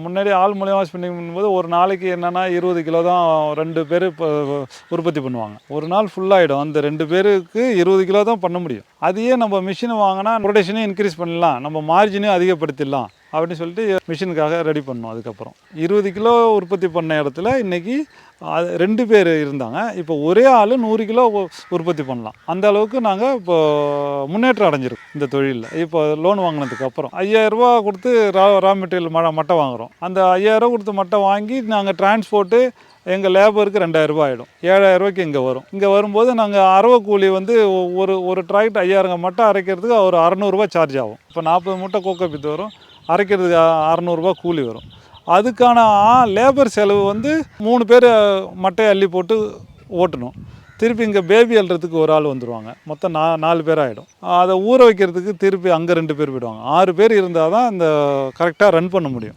முன்னாடி ஆள் மூலியமாக ஸ்பின்னிங் பண்ணும்போது ஒரு நாளைக்கு என்னென்னா இருபது கிலோ தான் ரெண்டு பேர் இப்போ உற்பத்தி பண்ணுவாங்க. ஒரு நாள் ஃபுல்லாகிடும் அந்த ரெண்டு பேருக்கு இருபது கிலோ தான் பண்ண முடியும். அதையே நம்ம மிஷினை வாங்கினா ரொட்டேஷனையும் இன்க்ரீஸ் பண்ணலாம் நம்ம மார்ஜினையும் அதிகப்படுத்திடலாம். அப்படின்னு சொல்லிட்டு மிஷினுக்காக ரெடி பண்ணோம் அதுக்கப்புறம். இருபது கிலோ உற்பத்தி பண்ண இடத்துல இன்றைக்கி அது ரெண்டு பேர் இருந்தாங்க. இப்போ ஒரே ஆள் நூறு கிலோ உற்பத்தி பண்ணலாம். அந்த அளவுக்கு நாங்கள் இப்போ முன்னேற்றம் அடைஞ்சிருக்கோம் இந்த தொழிலில். இப்போ லோன் வாங்கினதுக்கு அப்புறம். ஐயாயிரரூபா கொடுத்து ரா ரா மெட்டீரியல் ம மட்டை வாங்குகிறோம் அந்த ஐயாயிரரூபா கொடுத்து மட்டை வாங்கி நாங்கள் டிரான்ஸ்போர்ட்டு எங்கள் லேபருக்கு ரெண்டாயிரரூபா ஆகிடும் ஏழாயிரரூபாய்க்கு இங்கே வரும். இங்கே வரும்போது நாங்கள் அரவ கூலி வந்து ஒரு ஒரு டிராக்டர் ஐயாயிரம் மட்டை அரைக்கிறதுக்கு ஒரு அறநூறுபா சார்ஜ் ஆகும். இப்போ நாற்பது மூட்டை கோக்கோ பித்து வரும். அரைக்கிறதுக்கு அறநூறுபா கூலி வரும். அதுக்கான லேபர் செலவு வந்து மூணு பேர் மட்டையை அள்ளி போட்டு ஓட்டணும். திருப்பி இங்கே பேபி அள்ளுறதுக்கு ஒரு ஆள் வந்துடுவாங்க மொத்தம் நா நாலு பேர் ஆகிடும் அதை ஊற வைக்கிறதுக்கு திருப்பி அங்கே ரெண்டு பேர் போயிடுவாங்க. ஆறு பேர் இருந்தால் தான் இந்த கரெக்டாக ரன் பண்ண முடியும்.